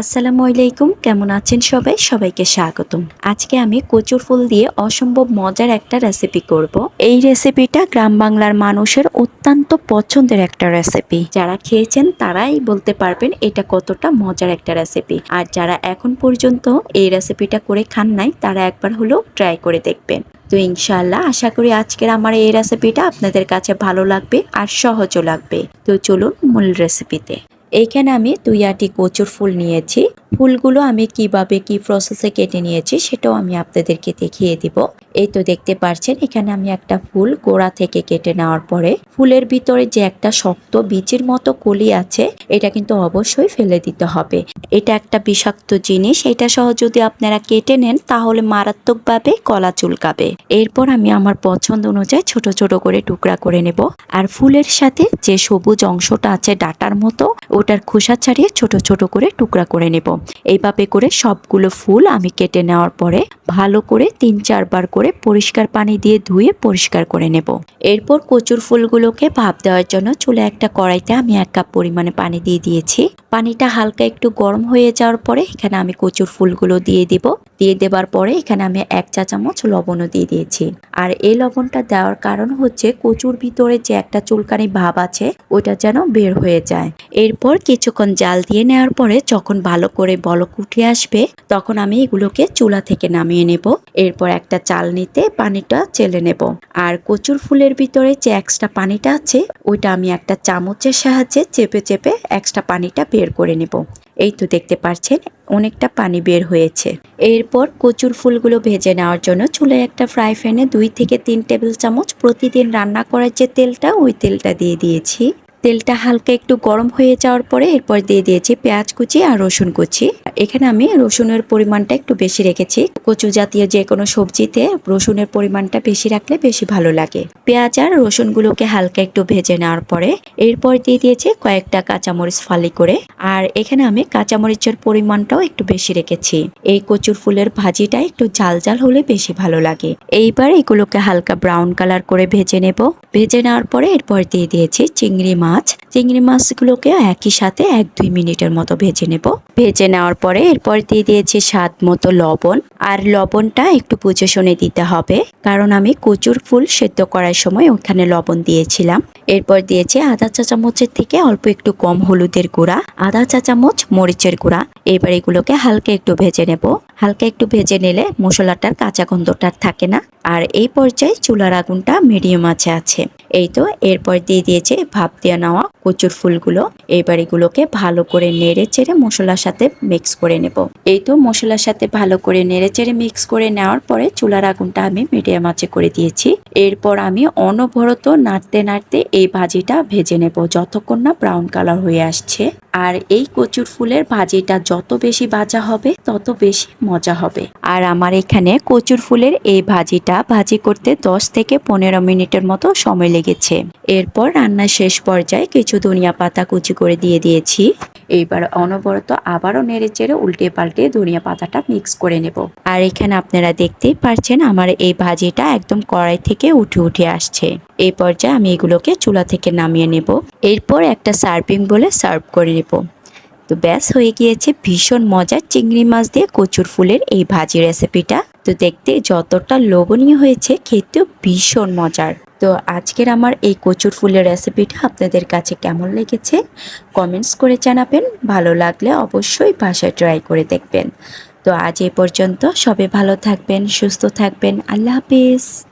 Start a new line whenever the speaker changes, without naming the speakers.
আসসালামু আলাইকুম, কেমন আছেন সবাই? সবাইকে স্বাগতম। আজকে আমি কচুর ফুল দিয়ে অসম্ভব মজার একটা রেসিপি করব। এই রেসিপিটা গ্রাম বাংলার মানুষের অত্যন্ত পছন্দের একটা রেসিপি যারা খেয়েছেন তারাই বলতে পারবেন এটা কতটা মজার একটা রেসিপি আর যারা এখন পর্যন্ত এই রেসিপিটা করে খান নাই, তারা একবার হলেও ট্রাই করে দেখবেন। তো ইনশাল্লাহ আশা করি আজকের আমার এই রেসিপিটা আপনাদের কাছে ভালো লাগবে আর সহজও লাগবে। তো চলুন মূল রেসিপিতে এইখানে আমি দুই আটি কচুর ফুল নিয়েছি। ফুলগুলো আমি কীভাবে কি প্রসেসে কেটে নিয়েছি সেটাও আমি আপনাদেরকে দেখিয়ে দিব। এই তো দেখতে পাচ্ছেন এখানে আমি একটা ফুল গোড়া থেকে কেটে নেওয়ার পরে ফুলের ভিতরে যে একটা শক্ত বীজের মতো কলি আছে, এটা কিন্তু অবশ্যই ফেলে দিতে হবে। এটা একটা বিষাক্ত জিনিস, এটা সহ যদি আপনারা কেটে নেন তাহলে মারাত্মকভাবে কলা চুলকাবে। এরপর আমি আমার পছন্দ অনুযায়ী ছোট ছোট করে টুকরা করে নেব। আর ফুলের সাথে যে সবুজ অংশটা আছে ডাটার মতো ওটার খোসা ছাড়িয়ে ছোট ছোট করে টুকরা করে নেব। এইভাবে করে সবগুলো ফুল আমি কেটে নেওয়ার পরে ভালো করে তিন চারবার করে পরিষ্কার পানি দিয়ে ধুয়ে পরিষ্কার করে নেব। এরপর কচুর ফুলগুলোকে ভাপ দেওয়ার জন্য চুলে একটা কড়াইতে আমি এক কাপ পরিমাণে পানি দিয়ে দিয়েছি। পানিটা হালকা একটু গরম হয়ে যাওয়ার পরে এখানে আমি কচুর ফুলগুলো দিয়ে দিব। দিয়ে দেবার পরে এখানে আমি এক চা চামচ লবণও দিয়ে দিয়েছি। আর এই লবণটা দেওয়ার কারণ হচ্ছে কচুর ভিতরে যে একটা চুলকানি ভাব আছে, ওটা যেন বের হয়ে যায়। এরপর কিছুক্ষণ জাল দিয়ে নেওয়ার পরে যখন ভালো করে বলক উঠে আসবে, তখন আমি এগুলোকে চুলা থেকে নামিয়ে নেব। এরপর একটা চাল নিতে পানিটা চেলে নেব। আর কচুর ফুলের ভিতরে যে এক্সট্রা পানিটা আছে, ওইটা আমি একটা চামচের সাহায্যে চেপে চেপে এক্সট্রা পানিটা বের করে নেব। এই তো দেখতে পাচ্ছেন, অনেকটা পানি বের হয়েছে। এরপর কচুর ফুলগুলো ভেজে নেওয়ার জন্য চুলে একটা ফ্রাই প্যানে দুই থেকে তিন টেবিল চামচ প্রতিদিন রান্না করার যে তেলটা, ওই তেলটা দিয়ে দিয়েছি। তেলটা হালকা একটু গরম হয়ে যাওয়ার পরে এরপর দিয়ে দিয়েছি পেঁয়াজ কুচি আর রসুন কুচি। এখানে আমি রসুনের পরিমাণটা একটু বেশি রেখেছি। কচু জাতীয় যে কোনো সবজিতে রসুনের পরিমাণটা বেশি রাখলে বেশি ভালো লাগে। পেঁয়াজ আর রসুনগুলোকে হালকা একটু ভেজে নেওয়ার পরে এরপর দিয়ে দিয়েছি কয়েকটা কাঁচামরিচ ফালি করে। আর এখানে আমি কাঁচামরিচের পরিমাণটাও একটু বেশি রেখেছি। এই কচুর ফুলের ভাজিটা একটু ঝাল ঝাল হলে বেশি ভালো লাগে। এইবার এগুলোকে হালকা ব্রাউন কালার করে ভেজে নেব। ভেজে নেওয়ার পরে এরপর দিয়ে দিয়েছি চিংড়ি মাছ। চিংড়ি মাছগুলোকে একই সাথে এক দুই মিনিটের মতো ভেজে নেব। ভেজে নেওয়ার পরে এরপর দিয়ে দিয়েছি স্বাদ মতো লবণ। আর লবণটা একটু বুঝে শুনে দিতে হবে, কারণ আমি কচুর ফুল সেদ্ধ করার সময় ওখানে লবণ দিয়েছিলাম। এরপর দিয়েছি আধা চা চামচের থেকে অল্প একটু কম হলুদের গুঁড়া আধা চা চামচ, মরিচের গুঁড়া। এবার এগুলোকে হালকা একটু ভেজে নেব। হালকা একটু ভেজে নিলে মশলাটার কাঁচা গন্ধটা থাকে না। আর এই পর্যায়ে চুলার আগুনটা মিডিয়াম আছে আছে। এই তো, এরপর দিয়ে দিয়েছে ভাপ দিয়ে নেওয়া কচুর ফুলগুলো। এবার এগুলোকে ভালো করে নেড়ে চেড়ে মশলার সাথে মিক্স করে নেব। এই তো মশলার সাথে ভালো করে নেড়ে চেড়ে মিক্স করে নেওয়ার পরে চুলার আগুনটা আমি মিডিয়াম আঁচে করে দিয়েছি। এরপর আমি অনবরত নাড়তে নাড়তে এই ভাজিটা ভেজে নেব যতক্ষণ না ব্রাউন কালার হয়ে আসছে। আর এই কচুর ফুলের ভাজিটা যত বেশি ভাজা হবে, তত বেশি মজা হবে। আর আমার এখানে কচুর ফুলের এই ভাজিটা ভাজি করতে 10 থেকে পনেরো মিনিটের মতো সময় লেগেছে। এরপর রান্নার শেষ পর্যায়ে কিছু ধনিয়া পাতা কুচি করে দিয়ে দিয়েছি। এইবার অনবরত আবারও নেড়ে চেড়ে উল্টে পাল্টে ধনিয়া পাতাটা মিক্স করে নেব। আর এখানে আপনারা দেখতেই পারছেন, আমার এই ভাজিটা একদম কড়াই থেকে উঠে উঠে আসছে। এই পর্যায়ে আমি এগুলোকে চুলা থেকে নামিয়ে নেব। এরপর একটা সার্ভিং বলে সার্ভ করে নেব। তো ব্যাস, হয়ে গিয়েছে ভীষণ মজার চিংড়ি মাছ দিয়ে কচুর ফুলের এই ভাজি রেসিপিটা। তো দেখতে যতটা লোভনীয় হয়েছে, খেতেও ভীষণ মজার। তো আজকের আমার এই কচুর ফুলের রেসিপিটা আপনাদের কাছে কেমন লেগেছে কমেন্টস করে জানাবেন। ভালো লাগলে অবশ্যই বাসায় ট্রাই করে দেখবেন। তো আজ এই পর্যন্ত সবে ভালো থাকবেন, সুস্থ থাকবেন। আল্লাহ হাফিজ।